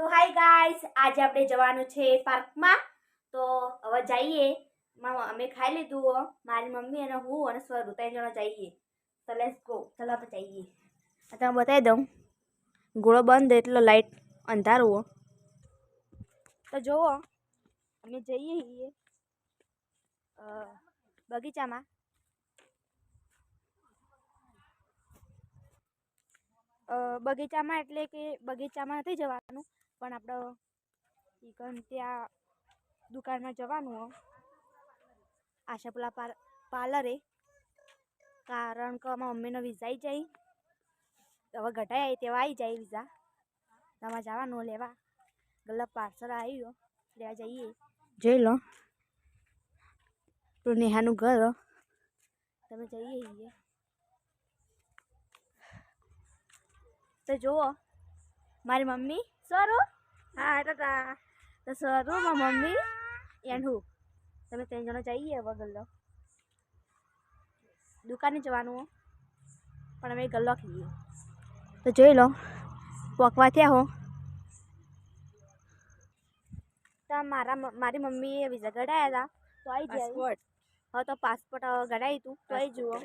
તો hi guys આજે આપણે જવાનું છે પાર્કમાં તો હવે જઈએ. અમે ખાઈ લીધું મારી મમ્મી અને હું અને સ્વરૂ, ત્રણ જણા જઈએ. તો લેટ્સ ગો ચલો આપણે જઈએ. તમે બતાવી દઉં. ગોળો બંધ એટલો લાઈટ અંધારું તો જુઓ અમે જઈએ બગીચામાં. બગીચામાં એટલે કે બગીચામાં નથી જવાનું. પણ આપણે ઈ કન ત્યાં દુકાનમાં જવાનું હો. આશાપુલા પાર પાર્લરે કારણ કે અમારા મમ્મીનો વિઝા આવી જાય. હવે ઘટાઈ આવી તેવા આવી જાય વિઝા તમારે જવાનું લેવા. ગલ્લા પાર્સલ આવ્યો લેવા જઈએ. જોઈ લો. તો નેહાનું ઘર તમે જઈએ છીએ તો જુઓ. મારી મમ્મી સરું? હા ટાટા તો સરું મારી મમ્મી. એન્ડ હું? તમે ત્રણ જણા જઈએ હવે ગલ્લો. દુકાને જવાનું પણ અમે ગલ્લો ખાઈએ. તો જોઈ લો પોકવા થયા હો. તો મારા મારી મમ્મીએ વિઝા કઢાયા હતા તો આવી જાય હા હવે તો પાસપોર્ટ ગઢાવી હતું તો. આવી જુઓ.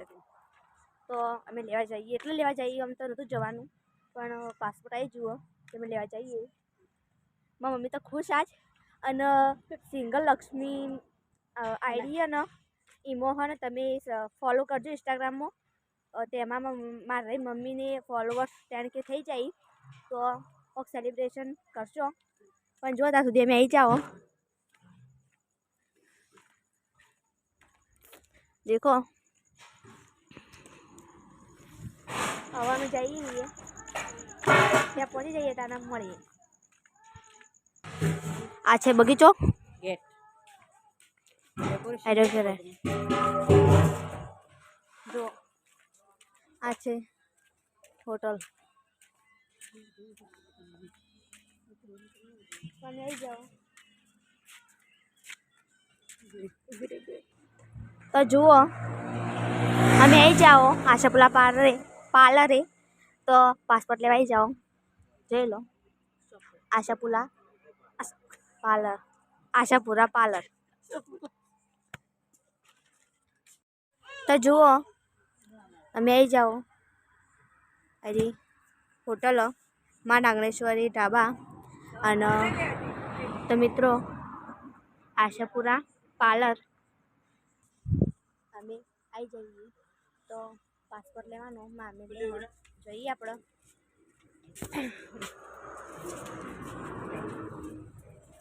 તો. અમે લેવા જઈએ. એટલે લેવા જઈએ આમ તો નહોતું જવાનું. પણ પાસપોર્ટ આવી જુઓ. તો અમે લેવા જઈએ. મારા મમ્મી તો ખુશ આજ. અને સિંગલ લક્ષ્મી આઈડી અને ઇમો હે તમે ફોલો કરજો ઇન્સ્ટાગ્રામમાં. તેમાં મારી મમ્મીને ફોલોવર્સ ટેન કે થઈ જાય. તો કોઈક સેલિબ્રેશન કરશો પણ જો ત્યાં સુધી અમે આવી જાઓ. દેખો. હવે અમે જઈએ. ત્યાં પહોંચી જઈએ ત્યાં મળીએ આ છે બગીચો ગેટ જો આ છે હોટલ તમે આવી જાઓ તો જુઓ અમે આવી જાઓ આશાપુલા પાર્લરે પાર્લરે તો પાસપોર્ટ લેવા જાઓ જોઈ લો. આશાપુરા પાર્લર. આશાપુરા પાર્લર. તો જુઓ, અમે આવી જાઓ. અરી હોટલો માં નાગણેશ્વરી ઢાબા અને તો મિત્રો, આશાપુરા પાર્લર. અમે આવી જઈએ. તો પાસપોર્ટ લેવાનો, મામે જઈએ આપણે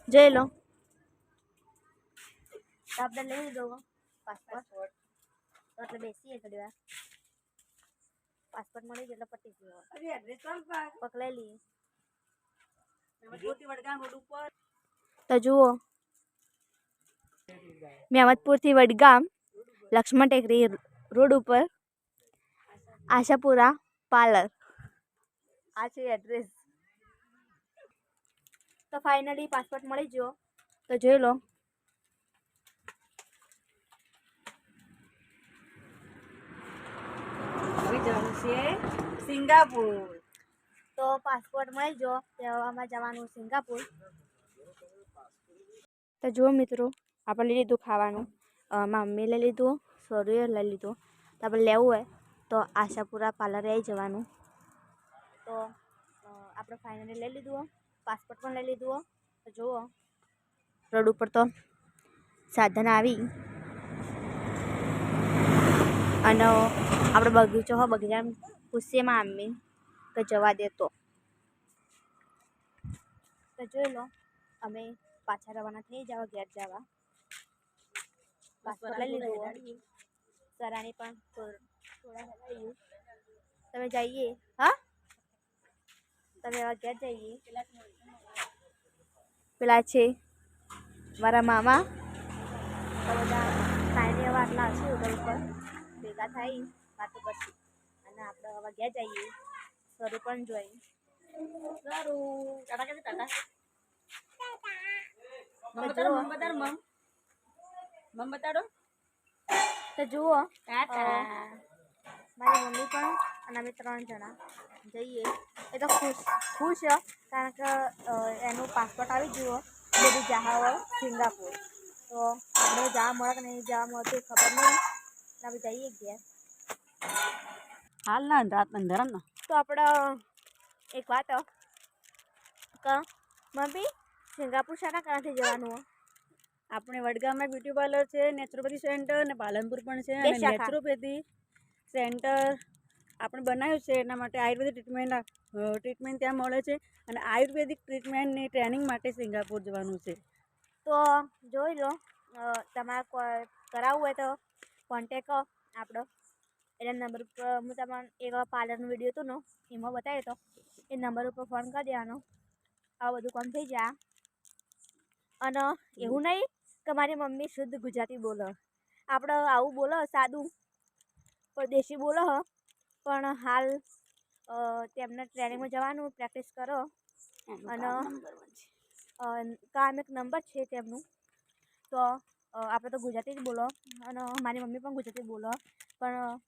જોઈ લો. તો આપણે લઈ લીધો પાસપોર્ટ તો એટલે બેસીએ થોડી વાર. પાસપોર્ટ મળી ગયો એટલે પટી ગયો લઈ લઈએ. તો જુઓ. મેમદપુરથી વડગામ લક્ષ્મણ ટેકરી રોડ ઉપર આશાપુરા પાર્લર. આ છે એડ્રેસ તો ફાઇનલી પાસપોર્ટ મળી ગયો. તો જોઈ લો. સિંગાપુર. તો પાસપોર્ટ મળી ગયો. તેવામાં જવાનું સિંગાપુર. તો જુઓ મિત્રો આપણે લઈ લીધું ખાવાનું. મમ્મી લઈ લીધું સોરુએ લઈ લીધું. તો આપણે લેવું હોય. તો આશાપુરા પાર્લરે આવી જવાનું. તો આપણે ફાઇનલી લઈ લીધું પાસપોર્ટ પણ લઈ લીધું તો જુઓ. રોડ ઉપર તો સાધન આવી. અને આપણે બગીચો હો બગીચામાં પૂછીએ મમ્મી તો જવા દે તો. તો જોઈ લો અમે પાછા રવાના થઈ જવા ઘેર જવા. પાસપોર્ટ લઈ લીધું સરાની પણ તમે જઈએ. હા? તમે ઘેર જઈએ? પેલા છે મારા મામા. બધા સાંજે આટલા હશે હોટલ ઉપર. ભેગા થઈ વાતો કરશું. અને આપણે ઘેર જઈએ? સ્વરૂપ પણ જોઈ. સારું ટાટા કે ટાટા મમ તો બતાડો જુઓ મમ બતાડો મમ. મમ બતાડો. તો જુઓ. ટાટા. મારી મમ્મી પણ અને અમે ત્રણ જણા જઈએ. એ તો ખુશ ખુશ કારણ કે એનું પાસપોર્ટ આવી ગયું બધું જહાવ સિંગાપુર. તો આપણે જવા મળે કે નહીં જવા મળતું ખબર નહીં. આપણે જઈએ ગયા હાલ ના રાત અંધારા ના. તો આપણે એક વાત કે મમ્મી સિંગાપુર શાના કારણથી જવાનું આપણે વડગામમાં બ્યુટી પાર્લર છે નેચરોપેથી સેન્ટર અને પાલનપુર પણ છે અને. નેચરોપેથી સેન્ટર આપણે બનાવ્યું છે, એના માટે આયુર્વેદિક ટ્રીટમેન્ટ ટ્રીટમેન્ટ ત્યાં મળે છે અને આયુર્વેદિક ટ્રીટમેન્ટની ટ્રેનિંગ માટે સિંગાપુર જવાનું છે. તો જોઈ લો તમારે કરાવવું હોય તો કોન્ટેક આપણો. એના નંબર ઉપર હું તમને એક પાર્લરનો વીડિયો હતો ને, એમાં બતાવ્યો હતો એ નંબર ઉપર ફોન કરી દેવાનો. આ બધું કામ થઈ જાય. અને એવું નહીં કે મારી મમ્મી શુદ્ધ ગુજરાતી બોલો. આપણે આવું બોલો, સાદું પણ દેશી બોલો હ. પણ હાલ તેમને ટ્રેનિંગમાં જવાનું પ્રેક્ટિસ કરો. અને કામ એક નંબર છે તેમનું. તો આપણે તો ગુજરાતી જ બોલો. અને મારી મમ્મી પણ ગુજરાતી બોલો. પણ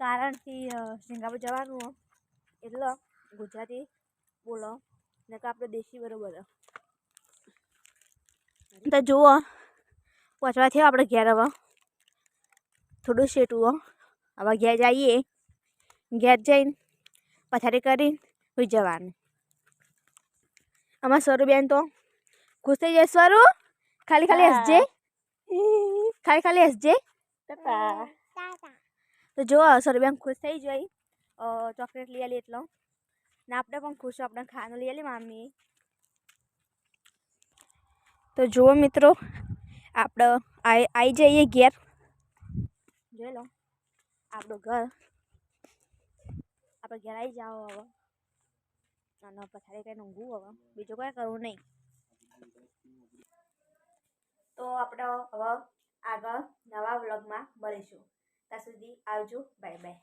કારણથી સિંગાપુર જવાનું એટલે ગુજરાતી બોલો. ને કે આપણે દેશી બરોબર. તો જુઓ પહોંચવા થયો આપણે ઘેર હવે થોડું શેટું હો હવે ઘેર જઈએ ઘેર જઈને પથારી કરીને સુઈ જવાનું અમારા સ્વરૂબેન તો ખુશ થઈ જાય સ્વરૂ ખાલી ખાલી હસજે ખાલી ખાલી હસજે ટાટા. તો જો સ્વરૂબેન ખુશ થઈ જાય ચોકલેટ લઈ આલી એટલો ને આપણે પણ ખુશ આપણે ખાવાનું લઈ આલી મામી તો જુઓ મિત્રો આપણે આવી જઈએ ઘેર જોઈ લો આપણું ઘર. આપણે ઘેરાઈ જાઓ હવે. અને પથારી કંઈ ઊંઘવું હવે. બીજું કંઈ કરવું નહીં. તો આપણે હવે આગળ નવા વ્લોગમાં મળીશું. ત્યાં સુધી આવજો. Bye bye.